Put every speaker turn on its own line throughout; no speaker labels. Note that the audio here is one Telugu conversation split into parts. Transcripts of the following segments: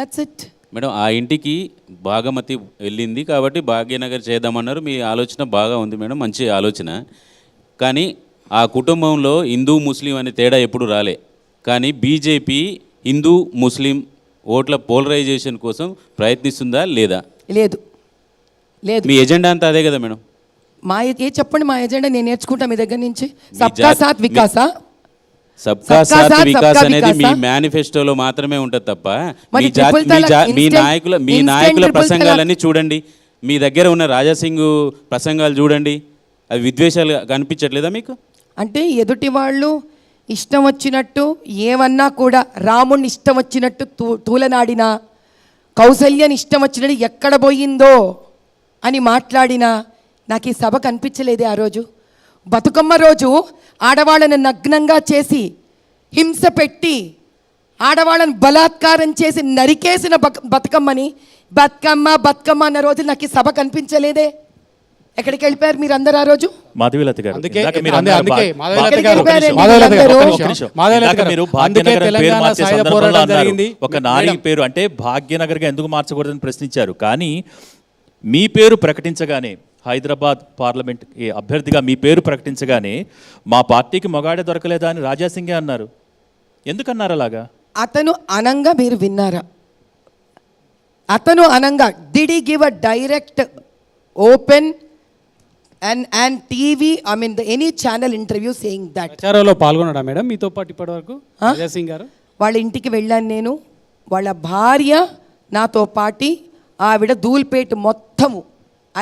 దట్స్ ఇట్
మేడం ఆ ఇంటికి భాగమతి వెళ్ళింది కాబట్టి భాగ్యనగర్ చేద్దామన్నారు. మీ ఆలోచన బాగా ఉంది మేడం మంచి ఆలోచన. కానీ ఆ కుటుంబంలో హిందూ ముస్లిం అనే తేడా ఎప్పుడు రాలే. కానీ బీజేపీ హిందూ ముస్లిం ఓట్ల పోలరైజేషన్ కోసం ప్రయత్నిస్తుందా లేదా?
లేదు. లేదు.
మీ ఎజెండా అంతా అదే కదా మేడం?
మా ఏ చెప్పండి మా ఎజెండా నేను నేర్చుకుంటా మీ దగ్గర నుంచి. సబ్కా సాత్ వికాసా?
సబ్కా సాత్ వికాస్ అనేది మీ? మేనిఫెస్టోలో మాత్రమే ఉంటుంది తప్ప మీ నాయకుల మీ నాయకుల ప్రసంగాలన్నీ చూడండి. మీ దగ్గర ఉన్న రాజాసింగ్ ప్రసంగాలు చూడండి. అవి విద్వేషాలు కనిపించట్లేదా మీకు?
అంటే ఎదుటి వాళ్ళు ఇష్టం వచ్చినట్టు ఏమన్నా కూడా రాముణ్ణి ఇష్టం వచ్చినట్టు తూ తూలనాడినా కౌసల్యని ఇష్టం వచ్చినట్టు ఎక్కడ పోయిందో అని మాట్లాడినా నాకు ఈ సభ కనిపించలేదే ఆ రోజు. బతుకమ్మ రోజు ఆడవాళ్ళని నగ్నంగా చేసి హింస పెట్టి ఆడవాళ్ళని బలాత్కారం చేసి నరికేసిన బక బతుకమ్మని బతుకమ్మ బతుకమ్మ అన్న రోజు నాకు ఈ సభ కనిపించలేదే. ఎక్కడికి వెళ్ళిపోయారు మీరు అందరు ఆ రోజు?
మాధవీలత గారు. ఒక నారీ పేరు అంటే భాగ్యనగర్గా ఎందుకు మార్చకూడదని ప్రశ్నించారు. కానీ మీ పేరు ప్రకటించగానే హైదరాబాద్ పార్లమెంట్ ఈ అభ్యర్థిగా మీ పేరు ప్రకటించగానే మా పార్టీకి మొగాడే దొరకలేదా అని రాజాసింగే అన్నారు. ఎందుకన్నారు అలాగా?
అతను అనంగా మీరు విన్నారా? అతను అనంగా did he give a direct open and and TV I mean the any channel interview saying that
ప్రచారంలో పాల్గొన్నాడా మేడం మీతో పాటు ఇప్పటి వరకు? సింగ్ గారు?
వాళ్ళ ఇంటికి వెళ్ళాను నేను. వాళ్ళ భార్య నాతో పాటి ఆవిడ ధూల్పేట్ మొత్తము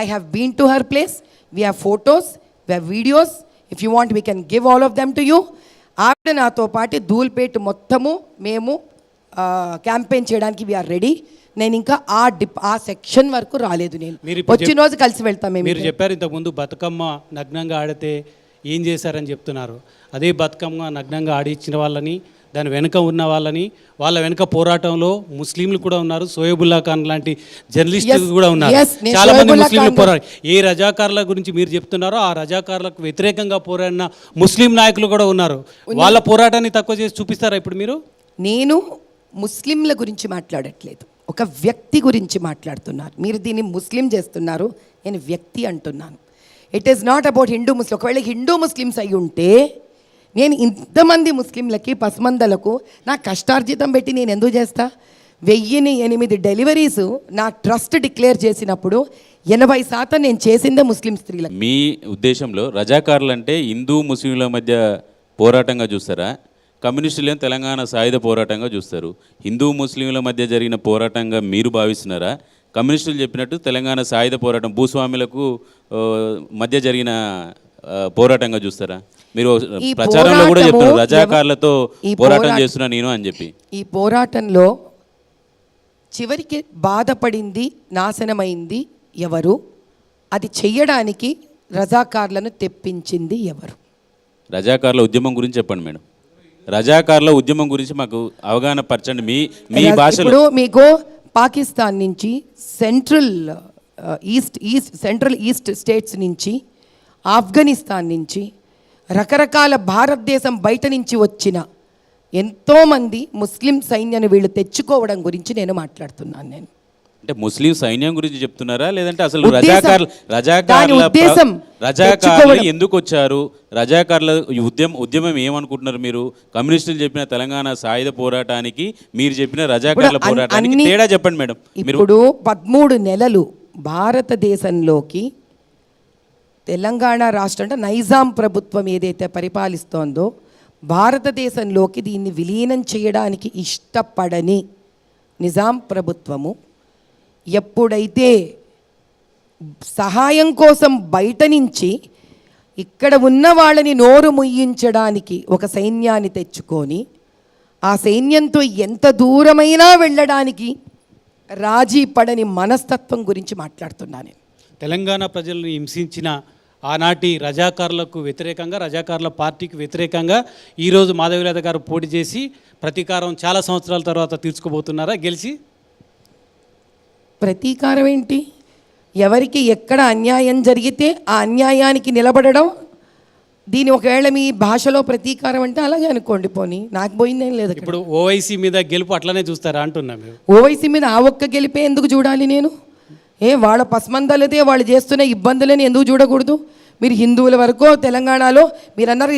I have been to her place we have photos we have videos if you want we can give all of them to you ఆవిడ నాతో పాటు ధూల్పేట్ మొత్తము మేము క్యాంపెయిన్ చేయడానికి వీఆర్ రెడీ నేను ఇంకా ఆ డిప్ ఆ సెక్షన్ వరకు రాలేదు నేను.
మీరు
వచ్చిన రోజు కలిసి వెళ్తాం మేము
మీరు చెప్పారు ఇంతకుముందు బతుకమ్మ నగ్నంగా ఆడితే ఏం చేశారని చెప్తున్నారు. అదే బతుకమ్మ నగ్నంగా ఆడిచ్చిన వాళ్ళని దాని వెనుక ఉన్న వాళ్ళని వాళ్ళ వెనుక పోరాటంలో ముస్లింలు కూడా ఉన్నారు సోయబుల్లా ఖాన్ లాంటి జర్నలిస్టులు కూడా ఉన్నారు. చాలా మంది ముస్లింలు పోరాడు ఏ రజాకారుల గురించి మీరు చెప్తున్నారో ఆ రజాకారులకు వ్యతిరేకంగా పోరాడిన ముస్లిం నాయకులు కూడా ఉన్నారు. వాళ్ళ పోరాటాన్ని తక్కువ చేసి చూపిస్తారా ఇప్పుడు మీరు?
నేను ముస్లింల గురించి మాట్లాడట్లేదు. ఒక వ్యక్తి గురించి మాట్లాడుతున్నాను మీరు దీన్ని ముస్లిం చేస్తున్నారు నేను వ్యక్తి అంటున్నాను. It is not about Hindu Muslim ఒకవేళ హిందూ ముస్లిమ్స్ అయి ఉంటే నేను ఇంతమంది ముస్లింలకి పసుమందలకు నా కష్టార్జితం పెట్టి నేను ఎందుకు చేస్తా? వెయ్యిని ఎనిమిది డెలివరీస్ నా ట్రస్ట్ డిక్లేర్ చేసినప్పుడు ఎనభై శాతం నేను చేసిందే ముస్లిం స్త్రీలకు.
మీ ఉద్దేశంలో రజాకారులు అంటే హిందూ ముస్లింల మధ్య పోరాటంగా చూస్తారా? కమ్యూనిస్టులేం తెలంగాణ సాయుధ పోరాటంగా చూస్తారు? హిందూ ముస్లింల మధ్య జరిగిన పోరాటంగా మీరు భావిస్తున్నారా? కమ్యూనిస్టులు చెప్పినట్టు తెలంగాణ సాయుధ పోరాటం భూస్వాములకు మధ్య జరిగిన పోరాటంగా చూస్తారా? మీరు ప్రచారంలో కూడా చెప్తున్నారు రజాకారులతో పోరాటం చేస్తున్నా నేను అని చెప్పి.
ఈ పోరాటంలో చివరికి బాధపడింది నాశనమైంది ఎవరు? అది చెయ్యడానికి రజాకార్లను తెప్పించింది ఎవరు?
రజాకారుల ఉద్యమం గురించి చెప్పండి మేడం. రజాకారుల ఉద్యమం గురించి మాకు అవగాహన పరచండి. మీ మీ భాషలో
ఇప్పుడు మీకు పాకిస్తాన్ నుంచి central east east central east states నుంచి ఆఫ్ఘనిస్తాన్ నుంచి రకరకాల భారతదేశం బయట నుంచి వచ్చిన ఎంతోమంది ముస్లిం సైన్యాన్ని వీళ్ళు తెచ్చుకోవడం గురించి నేను మాట్లాడుతున్నాను నేను.
అంటే ముస్లిం సైన్యం గురించి చెప్తున్నారా? లేదంటే అసలు రజాకార్ల రజాకార్ల రజాకార్లు. ఎందుకు వచ్చారు? రజాకార్ల ఉద్యమం ఉద్యమం ఏమనుకుంటున్నారు మీరు? కమ్యూనిస్టులు చెప్పిన తెలంగాణ సాయుధ పోరాటానికి మీరు చెప్పిన రజాకార్ల పోరాటానికి తేడా చెప్పండి మేడం.
ఇప్పుడు పదమూడు నెలలు భారతదేశంలోకి తెలంగాణ రాష్ట్రం అంటే నైజాం ప్రభుత్వం ఏదైతే పరిపాలిస్తోందో భారతదేశంలోకి దీన్ని విలీనం చేయడానికి ఇష్టపడని నిజాం ప్రభుత్వము ఎప్పుడైతే సహాయం కోసం బయట నుంచి ఇక్కడ ఉన్న వాళ్ళని నోరు ముయ్యించడానికి ఒక సైన్యాన్ని తెచ్చుకొని ఆ సైన్యంతో ఎంత దూరమైనా వెళ్ళడానికి రాజీ పడని మనస్తత్వం గురించి మాట్లాడుతున్నాను
తెలంగాణ ప్రజలను హింసించిన ఆనాటి రజాకారులకు వ్యతిరేకంగా రజాకారుల పార్టీకి వ్యతిరేకంగా ఈరోజు మాధవీలత గారు పోటీ చేసి ప్రతీకారం చాలా సంవత్సరాల తర్వాత తీర్చుకోబోతున్నారా? గెలిచి?
ప్రతీకారం ఏంటి? ఎవరికి ఎక్కడ అన్యాయం జరిగితే ఆ అన్యాయానికి నిలబడడం. దీని ఒకవేళ మీ భాషలో ప్రతీకారం అంటే అలాగే అనుకోండి పోనీ. నాకు పోయిందేం లేదు
ఇప్పుడు ఓవైసీ మీద గెలుపు అట్లనే చూస్తారా అంటున్నా
ఓవైసీ మీద ఆ ఒక్క గెలిపే ఎందుకు చూడాలి నేను? ఏ వాళ్ళ పస్మందాలైతే వాళ్ళు చేస్తున్న ఇబ్బందులని ఎందుకు చూడకూడదు? మీరు హిందువుల వరకు తెలంగాణలో మీరు అన్నారు